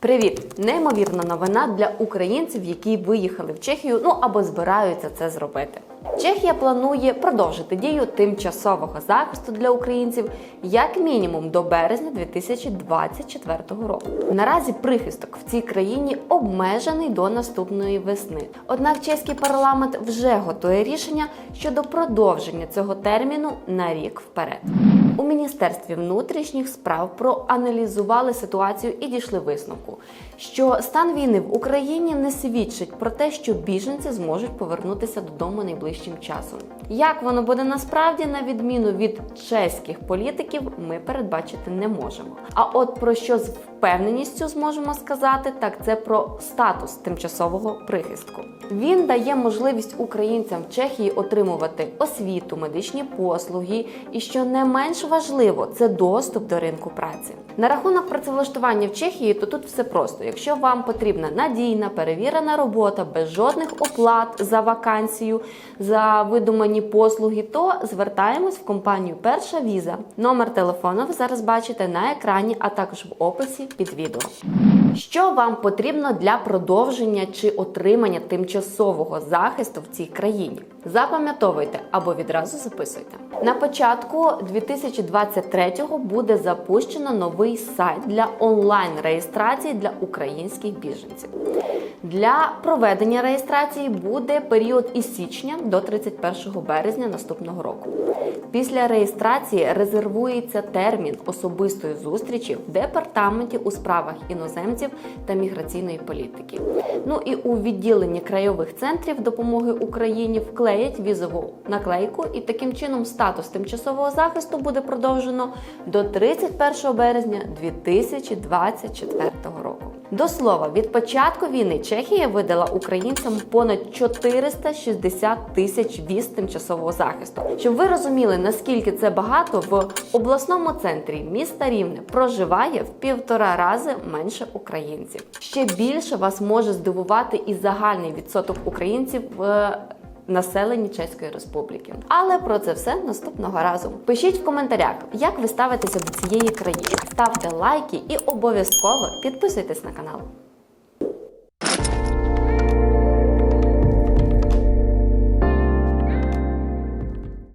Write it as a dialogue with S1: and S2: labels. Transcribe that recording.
S1: Привіт! Неймовірна новина для українців, які виїхали в Чехію, ну або збираються це зробити. Чехія планує продовжити дію тимчасового захисту для українців як мінімум до березня 2024 року. Наразі прихисток в цій країні обмежений до наступної весни. Однак чеський парламент вже готує рішення щодо продовження цього терміну на рік вперед. У міністерстві внутрішніх справ проаналізували ситуацію і дійшли висновку, що стан війни в Україні не свідчить про те, що біженці зможуть повернутися додому найближчим часом. Як воно буде насправді, на відміну від чеських політиків, ми передбачити не можемо. А от про що з впевненістю зможемо сказати, так це про статус тимчасового прихистку. Він дає можливість українцям в Чехії отримувати освіту, медичні послуги і, що не менш важливо, це доступ до ринку праці. На рахунок працевлаштування в Чехії, то тут все просто. Якщо вам потрібна надійна перевірена робота без жодних оплат за вакансію, за видумані послуги, то звертаємось в компанію Перша віза. Номер телефону ви зараз бачите на екрані, а також в описі під відео. Що вам потрібно для продовження чи отримання тимчасового захисту в цій країні? Запам'ятовуйте або відразу записуйте. На початку 2023-го буде запущено новий сайт для онлайн-реєстрації для українських біженців. Для проведення реєстрації буде період із січня до 31 березня наступного року. Після реєстрації резервується термін особистої зустрічі в департаменті у справах іноземців та міграційної політики. Ну і у відділенні краєвих центрів допомоги Україні вклеять візову наклейку, і таким чином статус тимчасового захисту буде продовжено до 31 березня 2024 року. До слова, від початку війни Чехія видала українцям понад 460 тисяч віз тимчасового захисту. Щоб ви розуміли, наскільки це багато, в обласному центрі міста Рівне проживає в півтора рази менше українців. Ще більше вас може здивувати і загальний відсоток українців в населенні Чеської Республіки. Але про це все наступного разу. Пишіть в коментарях, як ви ставитеся до цієї країни. Ставте лайки і обов'язково підписуйтесь на канал.